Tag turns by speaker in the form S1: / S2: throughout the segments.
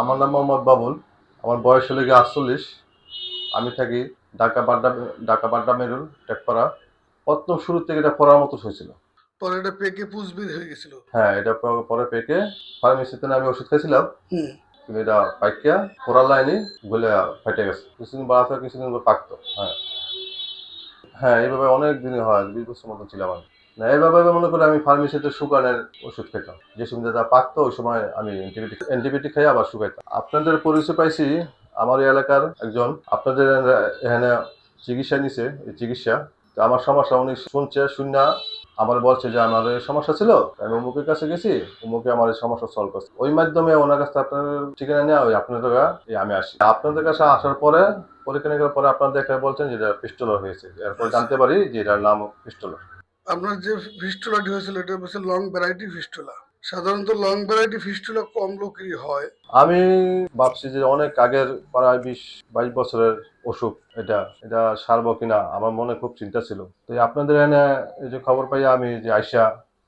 S1: আমার নাম মোহাম্মদ বাবুল আমার বয়স হলে গিয়ে আটচল্লিশ। আমি থাকি ঢাকা বাড্ডা ঢাকা বাড্ডা মেরুল টেকপাড়া। প্রথম শুরু থেকে এটা পড়ার মতো হয়েছিল।
S2: পরে এটা পেকে পুষ বের হয়ে গেছিল।
S1: হ্যাঁ এটা পরে পেকে। ফার্মেসিতে আমি ওষুধ খাইছিলাম কিন্তু এটা পাইকিয়া পড়ার লাইনে গলে ফাইটে গেছে। কিছুদিন বাড়াতে কিছুদিন পাকতো হ্যাঁ। হ্যাঁ এইভাবে অনেক দিন হয় বিশ বছর মতো ছিলাম আমি। না এইভাবে মনে করে আমি ফার্মেসিতে সুগারের ওষুধ খেতাম। যে যা পাকতো ওই সময় আমি অ্যান্টিবায়োটিক অ্যান্টিবায়োটিক খাই আবার শুকাইতাম। আপনাদের পরিচয় পাইছি আমার এলাকার একজন। আপনাদের এখানে চিকিৎসা নিছে, এই চিকিৎসা। তো আমার সমস্যা উনি শুনছে শুন আমার বলছে যে আমার এই সমস্যা ছিল, আমি অমুকের কাছে গেছি অমুকে আমার এই সমস্যা সলভ করছে। ওই মাধ্যমে ওনার কাছে আপনার ঠিকানা নেওয়া ওই আপনাদের আমি আসি। আপনাদের কাছে আসার পরে, পরীক্ষা নিরীক্ষার পরে আপনাদের এখানে বলছেন যে এটা পিস্টলার হয়েছে। এরপর জানতে পারি যে এটার নাম পিস্টলার
S2: আপনার যে ফিস্টুলাটি হয়েছিল, এটা হচ্ছে লং ভ্যারাইটি ফিস্টুলা সাধারণত লং ভ্যারাইটি ফিস্টুলা কম লোকেরই হয়।
S1: আমি ভাবছি যে অনেক আগের, প্রায় বিশ, বাইশ বছরের অসুখ এটা এটা সারবো কিনা, আমার মনে খুব চিন্তা ছিল। তো আপনাদের এনে এই যে খবর পাই আমি যে আইসা,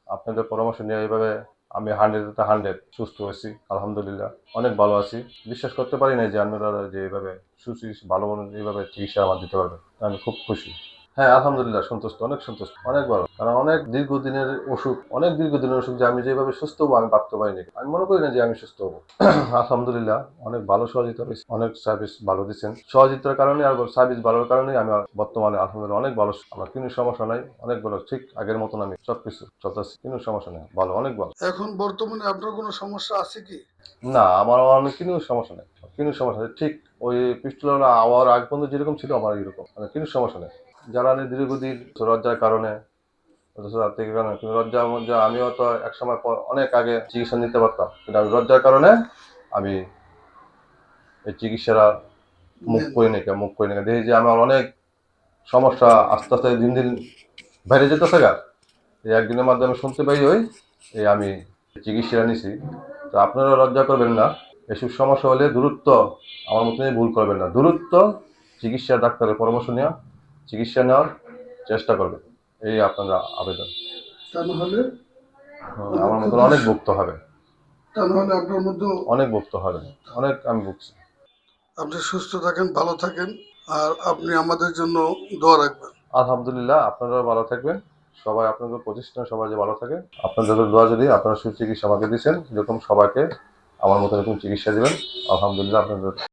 S1: আপনাদের পরামর্শ নিয়ে এইভাবে আমি হান্ড্রেড হান্ড্রেড, সুস্থ হয়েছি, আলহামদুলিল্লাহ। অনেক ভালো আছি। বিশ্বাস করতে পারি না যে আপনারা যে এইভাবে সুচিকিৎসা ভালো মতো এইভাবে চিকিৎসা আমার দিতে পারবে আমি খুব খুশি। হ্যাঁ আলহামদুলিল্লাহ সন্তুষ্ট অনেক সন্তুষ্ট অনেক ভালো। কারণ অনেক দীর্ঘদিনের অসুখ অনেক দীর্ঘদিনের অসুখ যে আমি যেভাবে সুস্থ হব আমি ভাবতে পারিনি। আমি মনে করি না যে আমি সুস্থ হব। আলহামদুলিল্লাহ অনেক ভালো সহযোগিতা পেয়েছি। অনেক সার্ভিস ভালো দিচ্ছেন। সহযোগিতার কারণে আর সার্ভিস ভালোর কারণে আমি বর্তমানে আলহামদুলিল্লাহ অনেক ভালো আমার কোনো সমস্যা নাই অনেক ভালো ঠিক আগের মতন আমি সব কিছু চলতেছি। কোনো সমস্যা নেই ভালো অনেক ভালো।
S2: এখন বর্তমানে আপনার কোনো সমস্যা আছে কি?
S1: না আমার অনেক কোনো সমস্যা নেই। কোনো সমস্যা নেই ঠিক ওই পিস্টল আওয়ার আগ পর্যন্ত যেরকম ছিল আমার এরকম। মানে কোনো সমস্যা নেই। জ্বালানি দীর্ঘদিন লজ্জার কারণে রাত কারণে আমিও তো এক সময় পর অনেক আগে চিকিৎসা নিতে পারতাম। কিন্তু আমি লজ্জার কারণে আমি এই চিকিৎসাটা মুখ করে নিকে মুখ করে নিকে দেখি যে আমার অনেক সমস্যা আস্তে আস্তে দিন দিন বেড়ে যেতেছে গা। এই একদিনের মাধ্যমে শুনতে পাই ওই, এই আমি চিকিৎসাটা নিছি। তো আপনারা লজ্জা করবেন না। এসব সমস্যা হলে দূরত্ব আমার মতনই ভুল করবেন না। দূরত্ব চিকিৎসা ডাক্তারের পরামর্শ নেওয়া। চিকিৎসা নেওয়ার চেষ্টা করবেন এই আপনারা আবেদন।
S2: তা নাহলে
S1: আমার মতন অনেক ভুক্ত হবে।
S2: তা নাহলে আপনার মধ্যে
S1: অনেক ভুক্ত হবে। অনেক আমি ভুগছি।
S2: আপনি সুস্থ থাকেন ভালো থাকেন আর আপনি আমাদের জন্য দোয়া রাখবেন।
S1: আলহামদুলিল্লাহ আপনারাও ভালো থাকবেন। সবাই আপনাদের প্রতিষ্ঠান সবাই যে ভালো থাকে আপনাদের দোয়া যদি আপনারা সুচিকিৎসা আমাকে দিচ্ছেন এরকম সবাইকে আমার মতো এরকম চিকিৎসা দেবেন আলহামদুলিল্লাহ আপনাদের